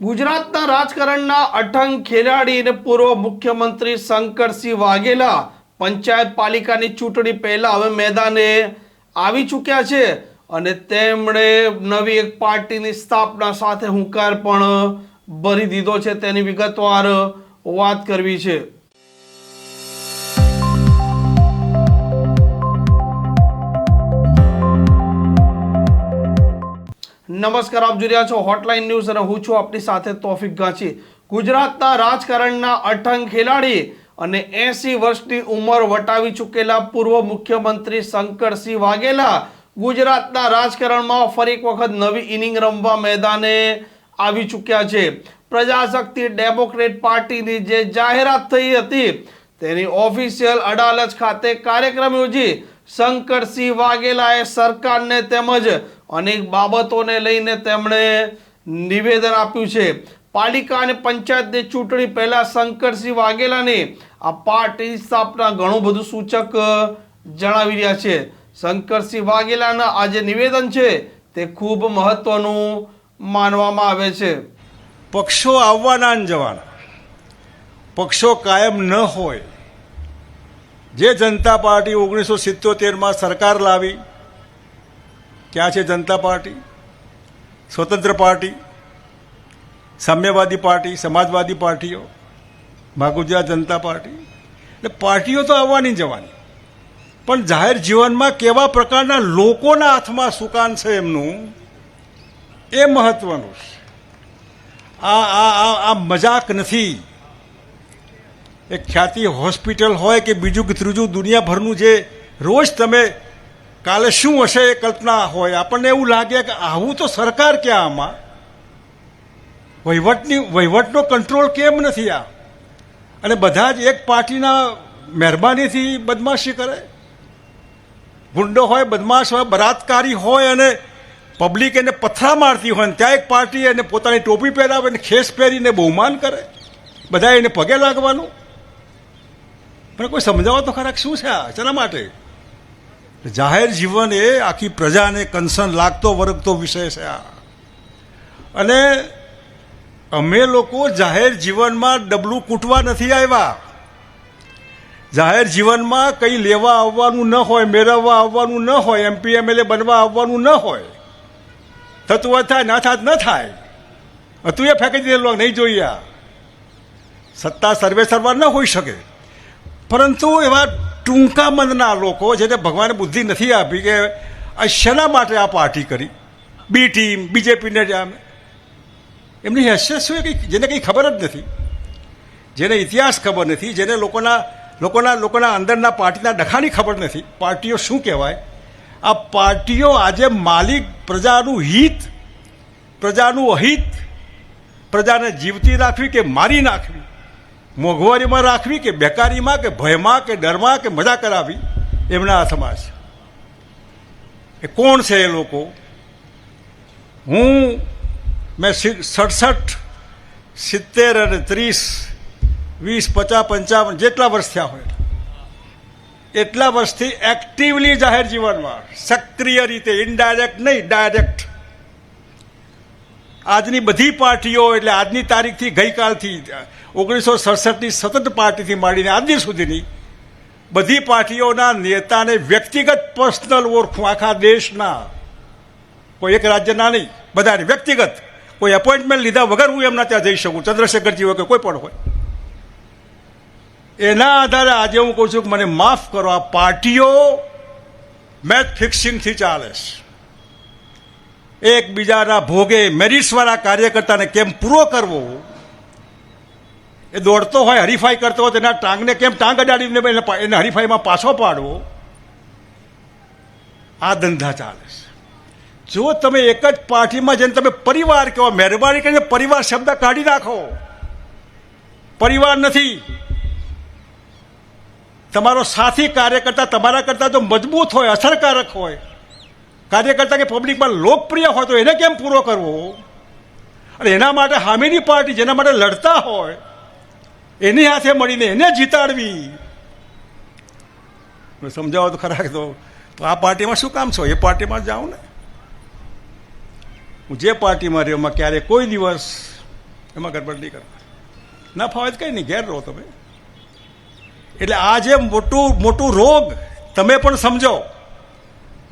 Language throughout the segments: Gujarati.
ગુજરાતના રાજકારણના અઠંગ ખેલાડી અને પૂર્વ મુખ્યમંત્રી શંકરસિંહ વાઘેલા પંચાયત પાલિકાની ચૂંટણી પહેલા હવે મેદાને આવી ચૂક્યા છે અને તેમણે નવી એક પાર્ટીની સ્થાપના સાથે હુંકાર પણ ભરી દીધો છે. તેની વિગતવાર વાત કરવી છે. નમસ્કાર, આપ જોઈ રહ્યા છો હોટલાઇન ન્યૂઝ અને હું છું આપની સાથે તોફિક ગાંચી ગુજરાતના રાજકારણના અઠંગ ખેલાડી અને એસી વર્ષની ઉંમર વટાવી ચૂકેલા પૂર્વ મુખ્યમંત્રી શંકરસિંહ વાઘેલા ગુજરાતના રાજકારણમાં ફરી એક વખત નવી ઇનિંગ રમવા મેદાને આવી ચૂક્યા છે. પ્રજાશક્તિ ડેમોક્રેટ પાર્ટીની જે જાહેરાત થઈ હતી, તેની ઓફિશિયલ અડાલજ ખાતે કાર્યક્રમ યોજી શંકરસિંહ વાઘેલાએ સરકારને તેમજ અનેક બાબતોને લઈને તેમણે નિવેદન આપ્યું છે. પાલિકા અને પંચાયતની ચૂંટણી પહેલાં શંકરસિંહ વાઘેલાની આ પાર્ટી સ્થાપના ઘણું બધું સૂચક જણાવી રહ્યા છે. શંકરસિંહ વાઘેલાના આ જે નિવેદન છે તે ખૂબ મહત્વનું માનવામાં આવે છે. પક્ષો આવવાના જવાના. પક્ષો કાયમ ન હોય. જે જનતા પાર્ટી ઓગણીસો સિત્તોતેરમાં સરકાર લાવી ક્યાં છે જનતા પાર્ટી સ્વતંત્ર પાર્ટી સામ્યવાદી પાર્ટી સમાજવાદી પાર્ટીઓ મા જનતા પાર્ટી એટલે પાર્ટીઓ તો આવવાની જવાની. પણ જાહેર જીવનમાં કેવા પ્રકારના લોકોના હાથમાં સુકાન છે એમનું, એ મહત્વનું છે. આ આ આ મજાક નથી. એ ખ્યાતિ હોસ્પિટલ હોય કે બીજું કે ત્રીજું દુનિયાભરનું જે રોજ તમે કાલે શું હશે એ કલ્પના હોય, આપણને એવું લાગે કે આવું તો સરકાર ક્યાં આમાં? વહીવટની, વહીવટનો કંટ્રોલ કેમ નથી આ? અને બધા જ એક પાર્ટીના મહેરબાનીથી બદમાશી કરે? ગુંડો હોય, બદમાશ હોય, બળાત્કારી હોય અને પબ્લિક એને પથરા મારતી હોય ને ત્યાં એક પાર્ટી એને પોતાની ટોપી પહેરાવે અને ખેસ પહેરીને બહુમાન કરે? બધા એને પગે લાગવાનું? પણ કોઈ સમજાવો તો ખરા શું છે આ? શેના માટે? જાહેર જીવન એ આખી પ્રજાને કન્સર્ન લાગતો, વરગતો વિષય છે આ. અને અમે લોકો જાહેર જીવનમાં ડબલું કૂટવા નથી આવ્યા. જાહેર જીવનમાં કંઈ લેવા આવવાનું ન હોય, મેળવવા આવવાનું ન હોય એમપી એમએલએ બનવા આવવાનું ન હોય, થતું હોય થાય, ના થાય ન થાય. હતું એ ફેંકી દીધેલો નહીં જોઈએ સત્તા સર્વે સર્વા ન હોઈ શકે. પરંતુ એવા ટૂંકા મનના લોકો જેને ભગવાને બુદ્ધિ નથી આપી કે આ શેના માટે આ પાર્ટી કરી? બી ટીમ, બીજેપીને એમની હેસિયત શું કંઈ, જેને કંઈ ખબર જ નથી. જેને ઇતિહાસ ખબર નથી, જેને લોકોના લોકોના લોકોના અંદરના પાર્ટીના ડખાની ખબર નથી. પાર્ટીઓ શું કહેવાય? આ પાર્ટીઓ આજે માલિક પ્રજાનું હિત, પ્રજાનું અહિત, પ્રજાને જીવતી રાખવી કે મારી નાખવી? મોંઘવારીમાં રાખવી કે બેકારીમાં કે ભયમાં કે ડરમાં કે મજા કરાવી, એમના હાથમાં છે. એ કોણ છે એ લોકો? હું, મેં સડસઠ, સિત્તેર અને ત્રીસ, વીસ, પચાસ, પંચાવન જેટલા વર્ષ થયા હોય. એટલા વર્ષથી એક્ટિવલી જાહેર જીવનમાં, સક્રિય રીતે ઇનડાયરેક્ટ નહીં ડાયરેક્ટ આજની બધી પાર્ટીઓ, એટલે આજની તારીખથી ગઈકાલથી, ઓગણીસો સડસઠની સતત પાર્ટીથી માંડીને આજની સુધીની બધી પાર્ટીઓના નેતાને વ્યક્તિગત પર્સનલ ઓળખું. આખા દેશના. કોઈ એક રાજ્યના નહીં, બધાને વ્યક્તિગત. કોઈ એપોઇન્ટમેન્ટ લીધા વગર હું એમના ત્યાં જઈ શકું, ચંદ્રશેખરજી વગર કોઈ પણ હોય. એના આધારે આજે હું કહું છું કે મને માફ કરો, આ પાર્ટીઓ મેચ ફિક્સિંગથી ચાલે છે. એકબીજાના ભોગે મેરિટ્સવાળા કાર્યકર્તાને કેમ પૂરો કરવો? એ દોડતો હોય, હરીફાઈ કરતો હોય, તેના ટાંગને કેમ ટાંગ અડાડીને એને હરીફાઈમાં પાછો પાડવો? આ ધંધા ચાલે છે. જો તમે એક જ પાર્ટીમાં જઈને તમે પરિવાર કહો, મહેરબાની કરીને પરિવાર શબ્દ કાઢી નાખો. પરિવાર નથી. તમારો સાથી કાર્યકર્તા તમારા કરતાં જો મજબૂત હોય, અસરકારક હોય. કાર્યકર્તા કે પબ્લિકમાં લોકપ્રિય હોય તો એને કેમ પૂરો કરવો? અને એના માટે હામીની પાર્ટી જેના માટે લડતા હોય, એની હાથે મળીને એને જીતાડવી. સમજાવો તો ખરા તો આ પાર્ટીમાં શું કામ છો? એ પાર્ટીમાં જાઉં ને. હું જે પાર્ટીમાં રહ્યો, એમાં ક્યારેય કોઈ દિવસ એમાં ગડબડ નહીં કરવા ના ફાવે કંઈ નહીં, ઘેર રહો તમે. એટલે આ જે મોટું મોટું રોગ, તમે પણ સમજો.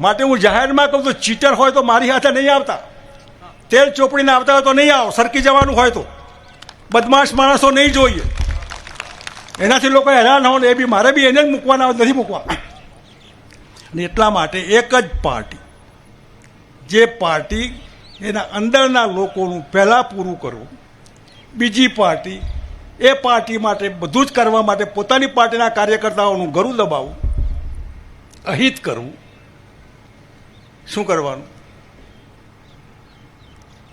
માટે હું જાહેરમાં કહું તો ચીટર હોય તો મારી હાથે નહીં આવતા. તેલ ચોપડીને આવતા હોય તો નહીં આવો, સરકી જવાનું હોય તો. બદમાશ માણસો નહીં જોઈએ. એનાથી લોકો હેરાન હોય ને એ બી મારે બી એને જ મૂકવાના નથી મૂકવા. અને એટલા માટે એક જ પાર્ટી. જે પાર્ટી એના અંદરના લોકોનું પહેલાં પૂરું કરવું. બીજી પાર્ટી એ પાર્ટી માટે બધું જ કરવા માટે પોતાની પાર્ટીના કાર્યકર્તાઓનું ગરું દબાવવું, અહિત કરવું. શું કરવાનું?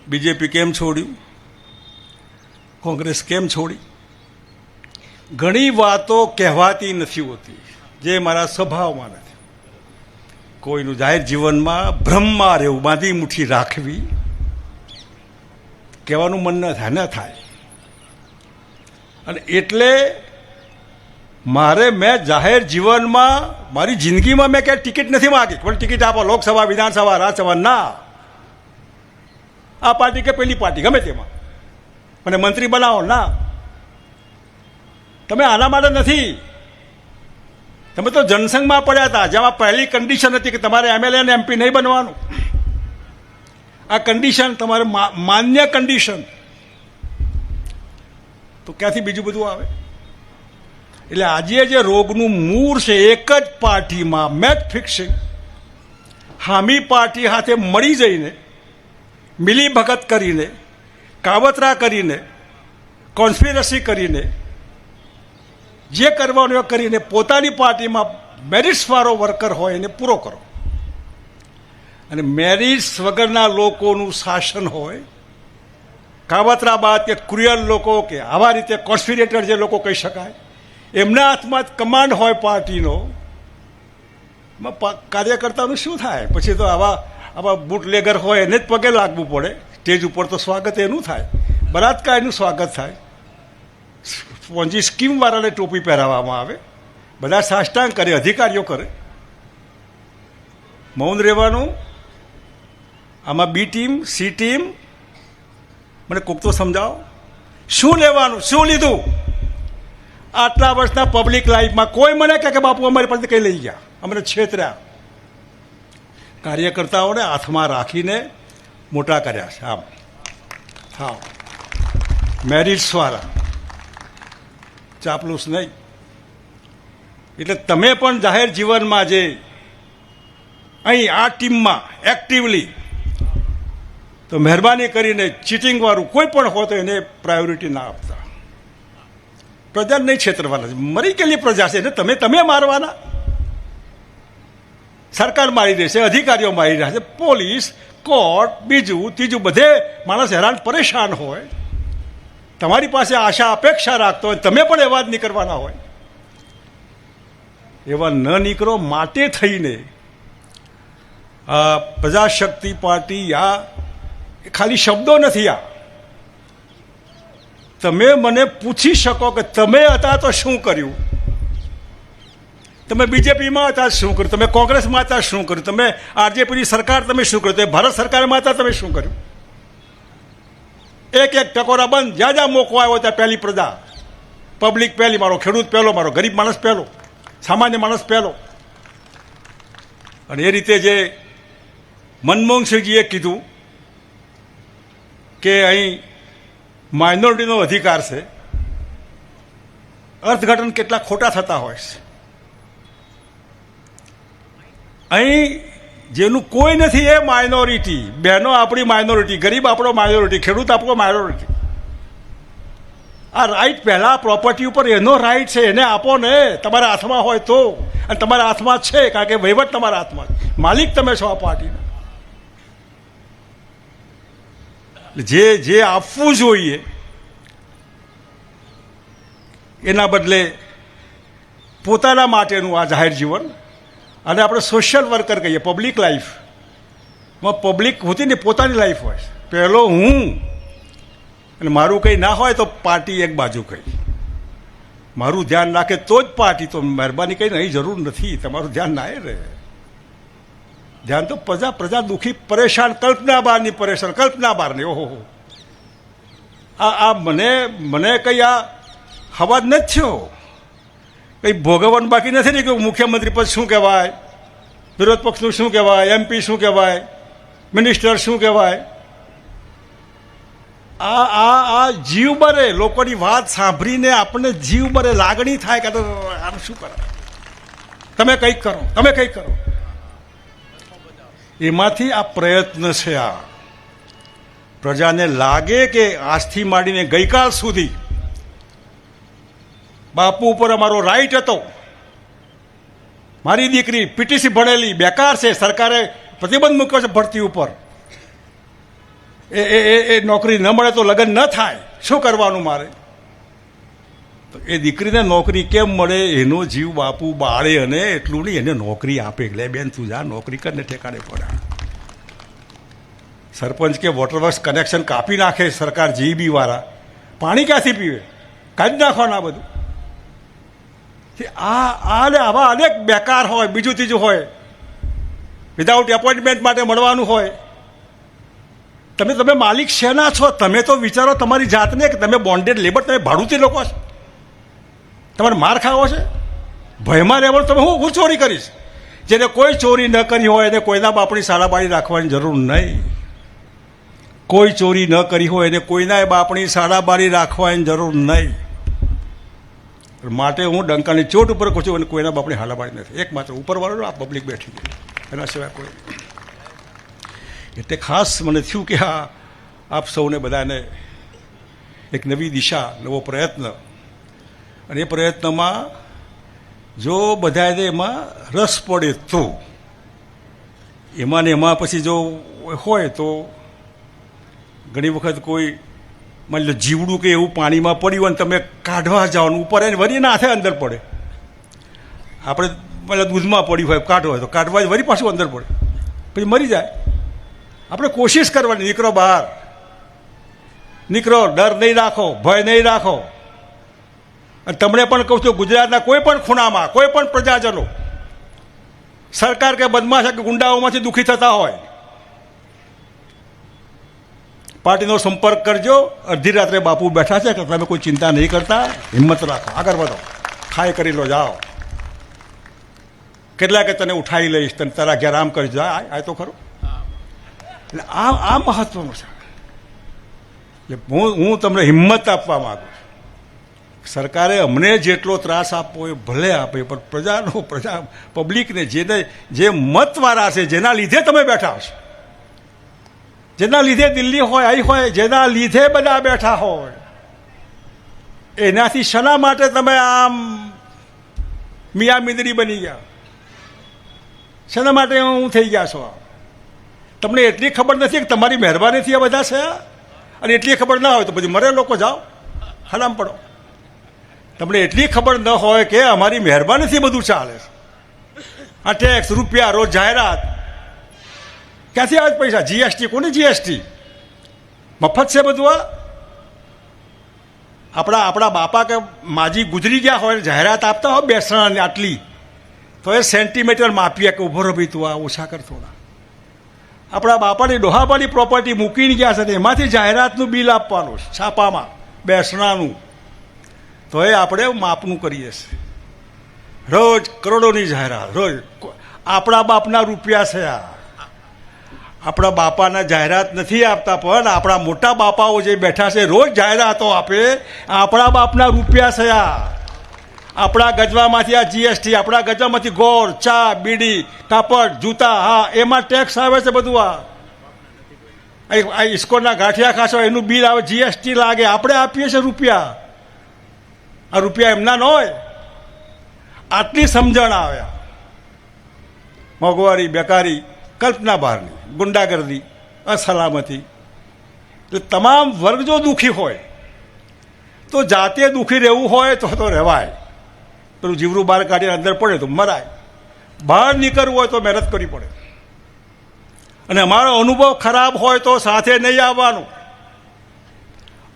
બીજેપી કેમ છોડ્યું? કોંગ્રેસ કેમ છોડી? ઘણી વાતો કહેવાતી નથી હોતી, જે મારા સ્વભાવમાં નથી. કોઈનું જાહેર જીવનમાં ભ્રમમાં રહેવું બાંધી મુઠ્ઠી રાખવી, કહેવાનું મન ન થાય ન થાય. અને એટલે મારે મેં જાહેર જીવનમાં, મારી જિંદગીમાં મેં ક્યાંય ટિકિટ નથી માગી. પણ ટિકિટ આપો, લોકસભા, વિધાનસભા, રાજ્યસભા, ના. આ પાર્ટી કે પેલી પાર્ટી, ગમે તેમાં. મને મંત્રી બનાવો, ના. તમે આના માટે નથી. તમે તો જનસંઘમાં પડ્યા હતા, જેમાં પહેલી કન્ડિશન હતી કે તમારે એમએલએ અને એમપી નહીં બનવાનું. આ કન્ડિશન તમારે માન્ય કન્ડિશન તો ક્યાંથી બીજું બધું આવે? એટલે આજે જે રોગનું મૂળ છે, એક જ પાર્ટીમાં મેચ ફિક્સિંગ હામી પાર્ટી સાથે મળી જઈને, મિલી ભગત કરીને, કાવતરા કરીને કોન્સ્પિરસી કરીને, જે કરવાનું કરીને પોતાની પાર્ટીમાં મેરિટ્સવાળો વર્કર હોય એને પૂરો કરો. અને મેરિટ્સ વગરના લોકોનું શાસન હોય, કાવતરા બાદ કે ક્રુયલ લોકો કે આવા રીતે કોન્સ્પિરેટર જે લોકો કહી શકાય એમના હાથમાં જ કમાન્ડ હોય પાર્ટીનો કાર્યકર્તાનું શું થાય? પછી તો આવા આવા બુટલેગર હોય એને જ પગે લાગવું પડે. સ્ટેજ ઉપર તો સ્વાગત એનું થાય. બળાત્કારનું સ્વાગત થાય. સ્પોન્જી સ્કીમવાળાને ટોપી પહેરાવવામાં આવે. બધા સાષ્ટાંગ કરે, અધિકારીઓ કરે. મૌન રહેવાનું. આમાં બી ટીમ, સી ટીમ. મને કોક તો સમજાવો. શું લેવાનું? શું લીધું? આટલા વર્ષના પબ્લિક લાઈફમાં કોઈ મને કહે કે બાપુ અમારી પાસે કંઈ લઈ ગયા. અમને છેતર્યા. કાર્યકર્તાઓને હાથમાં રાખીને મોટા કર્યા છે. આમ. હા. મેરિટ્સવાળા ચાપલુસ નહીં. એટલે તમે પણ જાહેર જીવનમાં જે અહીં આ ટીમમાં એક્ટિવલી તો મહેરબાની કરીને ચીટિંગવાળું કોઈ પણ હોય તો એને પ્રાયોરિટી ના આપતા. પ્રજા નહીં છેતરવાના. મરી ગયેલી પ્રજા છે એને તમે તમે મારવાના. સરકાર મારી દેશે, અધિકારીઓ મારી રહ્યા છે પોલીસ, કોર્ટ, બીજું, ત્રીજું, બધે માણસ હેરાન પરેશાન હોય. તમારી પાસે આશા, અપેક્ષા રાખતો હોય, તમે પણ એવા જ નીકળવાના હોય. એવા ન નીકળો, માટે થઈને પ્રજાશક્તિ પાર્ટી આ ખાલી શબ્દો નથી આ. તમે મને પૂછી શકો કે તમે હતા તો શું કર્યું? તમે બીજેપીમાં હતા શું કર્યું? તમે કોંગ્રેસમાં હતા શું કર્યું? તમે આરજેપીની સરકાર તમે શું કર્યું? તમે ભારત સરકારમાં હતા તમે શું કર્યું? એક એક ટકોરા બંધ. જ્યાં જ્યાં મોકો આવ્યો ત્યાં પહેલી પ્રજા. પબ્લિક પહેલી મારો, ખેડૂત પહેલો મારો, ગરીબ માણસ પહેલો, સામાન્ય માણસ પહેલો. અને એ રીતે જે મનમોહનસિંહજીએ કીધું કે અહીં માઇનોરિટીનો અધિકાર છે. અર્થઘટન કેટલા ખોટા થતા હોય છે. અહીં જેનું કોઈ નથી એ માઇનોરિટી. બહેનો આપણી માઇનોરિટી, ગરીબ આપણો માઇનોરિટી, ખેડૂત આપણો માઇનોરિટી. આ રાઈટ પહેલાં પ્રોપર્ટી ઉપર એનો રાઈટ છે, એને આપો ને, તમારા હાથમાં હોય તો. અને તમારા હાથમાં છે, કારણ કે વહીવટ તમારા હાથમાં માલિક તમે છો આ પાર્ટીના જે જે આપવું જોઈએ, એના બદલે પોતાના માટેનું આ જાહેર જીવન. અને આપણે સોશિયલ વર્કર કહીએ પબ્લિક લાઈફમાં પબ્લિક હોતી ને પોતાની લાઈફ હોય પહેલો હું, અને મારું કંઈ ના હોય તો પાર્ટી એક બાજુ કહી મારું ધ્યાન રાખે તો જ પાર્ટી તો મહેરબાની કંઈ નહીં જરૂર નથી, તમારું ધ્યાન ના રહે. ધ્યાન તો પ્રજા પ્રજા દુઃખી, પરેશાન, કલ્પના બહારની પરેશાન, કલ્પના બહારની ઓહો આ આ મને મને કંઈ આ હવા જ નથી થયો. કંઈ ભોગવવાનું બાકી નથી ને કે મુખ્યમંત્રી પદ શું કહેવાય? વિરોધ પક્ષનું શું કહેવાય? એમપી શું કહેવાય? મિનિસ્ટર શું કહેવાય? આ આ આ જીવ બરે, લોકોની વાત સાંભળીને આપણને જીવ બરે લાગણી થાય કે તો આ શું કરે તમે કંઈક કરો, તમે કંઈક કરો. એમાંથી આ પ્રયત્ન છે આ. પ્રજાને લાગે કે આજથી માંડીને ગઈકાલ સુધી બાપુ ઉપર અમારો રાઈટ હતો. મારી દીકરી પીટીસી ભણેલી, બેકાર છે, સરકારે પ્રતિબંધ મૂક્યો છે ભરતી ઉપર. એ એ એ નોકરી ન મળે તો લગ્ન ન થાય. શું કરવાનું મારે? એ દીકરીને નોકરી કેમ મળે? એનો જીવ બાપુ બાળે અને એટલું નહીં, એને નોકરી આપે. એટલે બેન તું જા, નોકરી કરીને ઠેકાડે પડે. સરપંચ કે વોટર વર્ક્સ કનેક્શન કાપી નાખે સરકાર જીબી વાળા પાણી ક્યાંથી પીવે? કાઢી નાખવાના બધું. આ આ ને આવા અનેક બેકાર હોય, બીજું ત્રીજું હોય. વિધાઉટ એપોઇન્ટમેન્ટ માટે મળવાનું હોય. તમે તમે માલિક શેના છો? તમે તો વિચારો તમારી જાતને કે તમે બોન્ડેડ લેબર તમે ભાડુતી લોકો છો. તમારે માર ખાવો છે? ભયમાં રહેવાનું તમે હું હું ચોરી કરીશ? જેને કોઈ ચોરી ન કરી હોય એને કોઈના બાપની શાળા બાળી રાખવાની જરૂર નહીં. કોઈ ચોરી ન કરી હોય એને કોઈના બાપની શાળા બાળી રાખવાની જરૂર નહીં. માટે હું ડંકાની ચોટ ઉપર કહું છું અને કોઈના બાપની હાલાબાળી નથી. એકમાત્ર ઉપરવાળો આ પબ્લિક બેઠી એના સિવાય કોઈ એટલે ખાસ મને થયું કે આ આપ સૌને બધાને એક નવી દિશા, નવો પ્રયત્ન અને એ પ્રયત્નમાં જો બધાને એમાં રસ પડે તો. એમાં ને એમાં પછી જો હોય તો ઘણી વખત કોઈ માની લો જીવડું કે એવું પાણીમાં પડ્યું હોય ને તમે કાઢવા જાઓ ઉપર એને વરી ના હાથે અંદર પડે. આપણે મતલબ દૂધમાં પડ્યું હોય કાઢો હોય તો કાઢવા જ વરી પાછું અંદર પડે. પછી મરી જાય. આપણે કોશિશ કરવાની, નીકળો બહાર. નીકળો, ડર નહીં રાખો, ભય નહીં રાખો. અને તમને પણ કહું છું ગુજરાતના કોઈ પણ ખૂણામાં, કોઈ પણ પ્રજાજનો, સરકાર કે બદમાશ કે ગુંડાઓમાંથી દુઃખી થતા હોય, પાર્ટીનો સંપર્ક કરજો. અડધી રાત્રે બાપુ બેઠા છે કે તમે કોઈ ચિંતા નહીં કરતા. હિંમત રાખો. આગળ વધો. ખાય કરી લો, જાઓ. કેટલાકે તને ઉઠાવી લઈશ, તને તારા ઘેર આમ કરી જા. આ તો ખરું. એટલે આ આ મહત્વનું છે. હું હું તમને હિંમત આપવા માગું છું. સરકારે અમને જેટલો ત્રાસ આપવો એ ભલે આપે, પણ પ્રજાનો, પ્રજા, પબ્લિકને જેને જે મતવાળા છે, જેના લીધે તમે બેઠા છો જેના લીધે દિલ્હી હોય અહીં હોય, જેના લીધે બધા બેઠા હોય. એનાથી શના માટે તમે આમ મિયા મિંદડી બની ગયા. શેના માટે હું થઈ ગયા છો તમને એટલી ખબર નથી કે તમારી મહેરબાનીથી આ બધા છે અને એટલી ખબર ના હોય તો પછી મરે લોકો જાઓ. હલામ પડો. તમને એટલી ખબર ન હોય કે અમારી મહેરબાનીથી બધું ચાલે આ ટેક્સ રૂપિયા, રોજ જાહેરાત. ક્યાંથી આવે પૈસા? જીએસટી કોની જીએસટી મફત છે બધું આ આપણા આપણા બાપા કે માજી ગુજરી ગયા હોય, જાહેરાત આપતા હોય બેસણાની આટલી, તો એ સેન્ટીમીટર માપીએ કે ઊભો રહો તું આ ઓછા કર થોડા. આપણા બાપાની ડોહાબાની પ્રોપર્ટી મૂકીને ગયા છે એમાંથી જાહેરાતનું બિલ આપવાનું છાપામાં, બેસણાનું. તો એ આપણે માપનું કરીએ છીએ રોજ કરોડોની જાહેરાત, રોજ આપણા બાપના રૂપિયા છે આ. આપણા બાપાના જાહેરાત નથી આપતા, પણ આપણા મોટા બાપાઓ જે બેઠા છે, રોજ જાહેરાતો આપે, આપણા બાપના રૂપિયા છે આ. આપણા ગજવામાંથી આ જીએસટી આપણા ગજવામાંથી ગોળ, ચા, બીડી, કાપડ, જૂતા, હા, એમાં ટેક્સ આવે છે બધું આ. ઇસ્કોનના ગાંઠિયા ખાશો, એનું બિલ આવે જીએસટી લાગે, આપણે આપીએ છીએ રૂપિયા. આ રૂપિયા એમના ન હોય. આટલી સમજણ આવ્યા મોંઘવારી, બેકારી, કલ્પના બહારની, ગુંડાગર્દી, અસલામતી. એટલે તમામ વર્ગ જો દુઃખી હોય, તો જાતે દુઃખી રહેવું હોય તો તો રહેવાય. પેલું જીવરું બહાર કાઢીને અંદર પડે તો મરાય. બહાર નીકળવું હોય તો મહેનત કરવી પડે. અને અમારો અનુભવ ખરાબ હોય તો સાથે નહીં આવવાનું.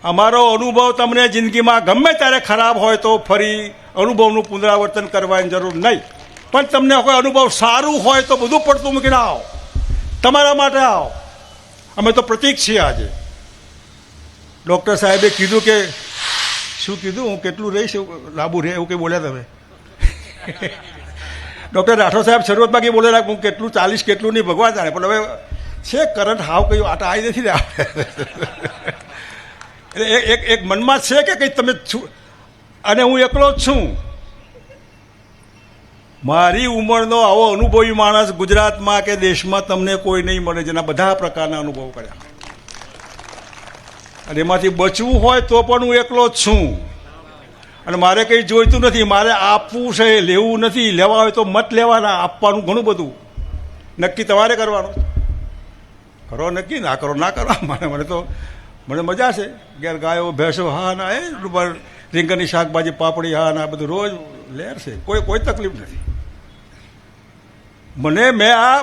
અમારો અનુભવ તમને જિંદગીમાં ગમે ત્યારે ખરાબ હોય તો ફરી અનુભવનું પુનરાવર્તન કરવાની જરૂર નહીં. પણ તમને કોઈ અનુભવ સારું હોય તો બધું પડતું મૂકીને આવો. તમારા માટે આવો. અમે તો પ્રતીક છીએ આજે. ડૉક્ટર સાહેબે કીધું કે, શું કીધું? હું કેટલું રહીશ લાંબુ રહે એવું કંઈ બોલ્યા તમે? ડૉક્ટર રાઠોડ સાહેબ શરૂઆતમાં કંઈ બોલેલા, હું કેટલું ચાલીસ કેટલું નહીં, ભગવાન જાણે. પણ હવે છે, કરંટ હાવ કયું આટા આવી નથી ને એટલે એક એક મનમાં છે કે કંઈ તમે અને હું એકલો જ છું. મારી ઉંમરનો આવો અનુભવી માણસ ગુજરાતમાં કે દેશમાં તમને કોઈ નહીં મળે, જેના બધા પ્રકારના અનુભવ કર્યા. અને એમાંથી બચવું હોય તો પણ હું એકલો જ છું. અને મારે કંઈ જોઈતું નથી, મારે આપવું છે, લેવું નથી, લેવા હોય તો મત લેવાના, આપવાનું ઘણું બધું. નક્કી તમારે કરવાનું. કરો નક્કી, ના કરો ના કરો. મને મને તો મને મજા છે. ઘેર ગાયો, ભેંસો હા ના એ ઉપર રીંગણની શાકભાજી, પાપડી હા ના બધું રોજ લેર છે. કોઈ કોઈ તકલીફ નથી. મને, મેં આ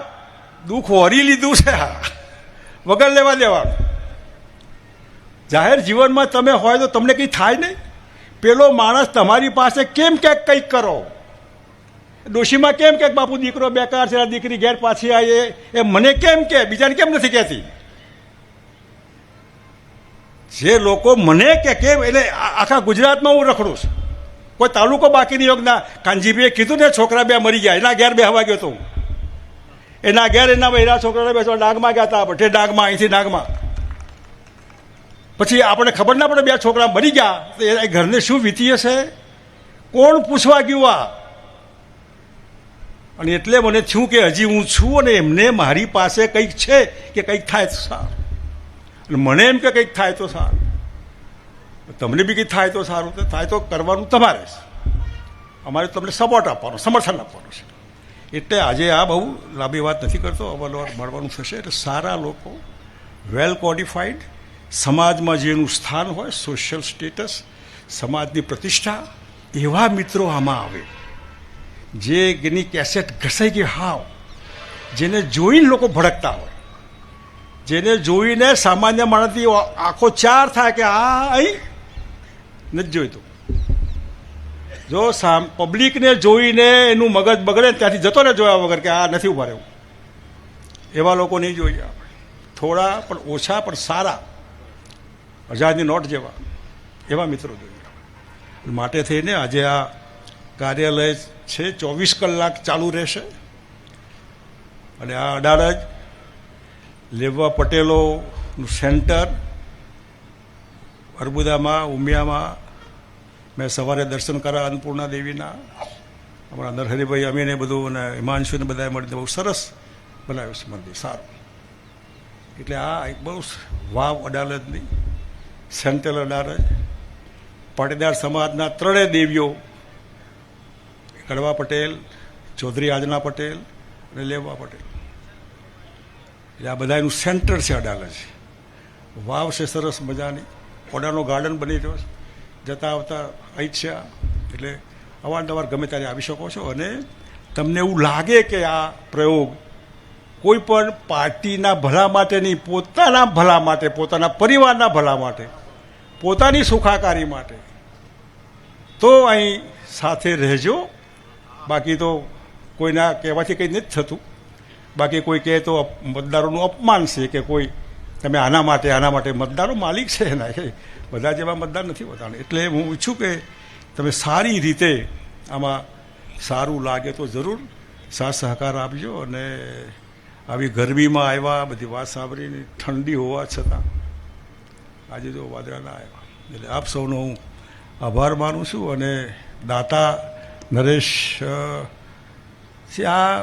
દુઃખ વરી લીધું છે. આ વગર લેવા દેવાનું. જાહેર જીવનમાં તમે હોય તો તમને કંઈ થાય નહીં. પેલો માણસ તમારી પાસે કેમ ક્યાંક કંઈક કરો? ડોશીમાં કેમ ક્યાંક બાપુ દીકરો બેકાર છે દીકરી ઘેર પાછી આવીએ? એ મને કેમ કે? બીજાને કેમ નથી કહેતી? જે લોકો મને કે કેમ એટલે આખા ગુજરાતમાં હું રખડું છું. કોઈ તાલુકો બાકી નહીં યોગના કાનજીભાઈએ કીધું ને, છોકરા બે મરી ગયા. એના ઘેર બે હવા ગયો તો હું. એના ઘેર એના બહેરા છોકરાને બેસવા ડાંગમાં ગયા હતા બઠે ડાંગમાં, અહીંથી ડાંગમાં. પછી આપણે ખબર ના પડે બે છોકરા મરી ગયા. તો એ ઘરને શું વીતી હશે? કોણ પૂછવા ગયું આ? અને એટલે મને થયું કે હજી હું છું અને એમને મારી પાસે કંઈક છે કે કંઈક થાય સારું અને મને એમ કે કંઈક થાય તો સારું. તમને બી કંઈક થાય તો સારું. તો થાય તો કરવાનું તમારે છે અમારે તમને સપોર્ટ આપવાનો, સમર્થન આપવાનું છે. એટલે આજે આ બહુ લાંબી વાત નથી કરતો અવલવાર મળવાનું થશે. એટલે સારા લોકો વેલ ક્વોલિફાઈડ સમાજમાં જેનું સ્થાન હોય સોશિયલ સ્ટેટસ સમાજની પ્રતિષ્ઠા, એવા મિત્રો આમાં આવે. જે એની કેસેટ ઘસાઈ ગઈ હાવ, જેને જોઈને લોકો ભડકતા હોય. જેને જોઈને સામાન્ય માણસથી આખો ચાર થાય કે આ અહીં નથી જોઈતું. જો સામ પબ્લિકને જોઈને એનું મગજ બગડે ત્યાંથી જતો ને જોયા વગર કે આ નથી ઊભા રહેવું. એવા લોકો નહીં જોઈએ આપણે. થોડા પણ ઓછા પણ સારા. હજારની નોટ જેવા. એવા મિત્રો જોઈએ માટે થઈને આજે આ કાર્યાલય છે ચોવીસ કલાક ચાલુ રહેશે. અને આ અડાડ જ લેવા પટેલોનું સેન્ટર અર્બુદામાં, ઉમિયામાં. મેં સવારે દર્શન કર્યા અન્નપૂર્ણા દેવીના. અમારા નરહરિભાઈ અમીને બધું અને હિમાંશુને બધાએ મળીને બહુ સરસ બનાવ્યું છે મંદિર. સારું. એટલે આ એક બહુ વાવ અડાલજની સેન્ટ્રલ અડાલજ. પાટીદાર સમાજના ત્રણેય દેવીઓ કડવા પટેલ, ચૌધરી આજના પટેલ અને લેવા પટેલ. એટલે આ બધા એનું સેન્ટર છે અડાલજ. વાવ છે સરસ મજાની. ઓડાનો ગાર્ડન બની રહ્યો છે. જતા આવતા અહીં છે એટલે અવારનવાર ગમે ત્યારે આવી શકો છો. અને તમને એવું લાગે કે આ પ્રયોગ કોઈ પણ પાર્ટીના ભલા માટે નહીં, પોતાના ભલા માટે, પોતાના પરિવારના ભલા માટે, પોતાની સુખાકારી માટે, તો અહીં સાથે રહેજો. બાકી તો કોઈના કહેવાથી કંઈ નથી થતું. બાકી કોઈ કહે તો મતદારોનું અપમાન છે કે કોઈ તમે આના માટે આના માટે મતદારો માલિક છે એના. એ બધા જેવા મતદાર નથી હોતા. એટલે હું ઈચ્છું કે તમે સારી રીતે આમાં સારું લાગે તો જરૂર સાથ સહકાર આપજો અને આવી ગરમીમાં આવ્યા, બધી વાત સાંભળીને ઠંડી હોવા છતાં આજે જો વાદળાના આવ્યા. એટલે આપ સૌનો હું આભાર માનું છું અને દાતા નરેશ આ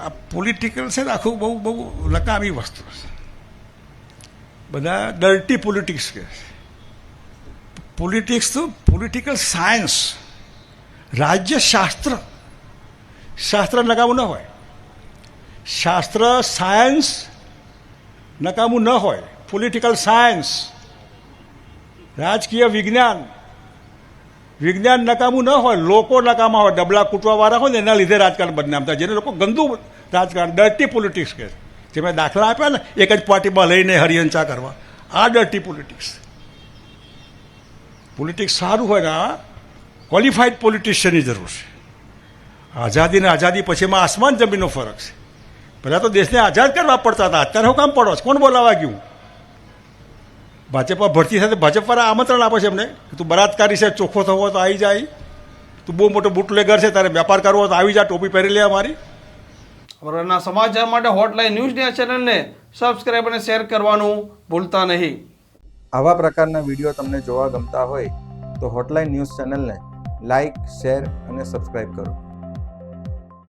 આ પોલિટિકલ છે ને આખું બહુ બહુ નકામી વસ્તુ છે. બધા ડર્ટી પોલિટિક્સ કે પોલિટિક્સ તો પોલિટિકલ સાયન્સ રાજ્યશાસ્ત્ર. શાસ્ત્ર નકામું ન હોય. શાસ્ત્ર સાયન્સ નકામું ન હોય. પોલિટિકલ સાયન્સ રાજકીય વિજ્ઞાન. વિજ્ઞાન નકામું ન હોય, લોકો નકામા હોય, ડબલા કૂટવાવાળા હોય ને એના લીધે રાજકારણ બદનામ થાય. જેને લોકો ગંદુ રાજકારણ ડર્ટી પોલિટિક્સ કહે જે મેં દાખલા આપ્યા ને, એક જ પાર્ટીમાં લઈને હરિયંચા કરવા. આ ડર્ટી પોલિટિક્સ પોલિટિક્સ સારું હોય ને આ ક્વોલિફાઈડ પોલિટિશિયનની જરૂર છે. આઝાદી ને આઝાદી પછીમાં આસમાન જમીનનો ફરક છે. પહેલાં તો દેશને આઝાદ કરવા પડતા હતા, અત્યારે હું કામ પડો? કોણ બોલાવા ગયું? ભાજપમાં ભરતી સાથે પર આમંત્રણ આપે છે એમને કે તું બળાત્કારી છે ચોખ્ખો થવો તો આવી જાય. તું બહુ મોટો બુટલેગર છે તારે વેપાર કરવો તો આવી જા ટોપી પહેરી લે અમારી. અમારા સમાચાર માટે હોટલાઇન ન્યૂઝ ડે ચેનલને સબસ્ક્રાઇબ અને શેર કરવાનું ભૂલતા નહીં. આવા પ્રકારના વીડિયો તમને જોવા ગમતા હોય તો હોટલાઇન ન્યૂઝ ચેનલને લાઇક શેર અને સબસ્ક્રાઇબ કરો.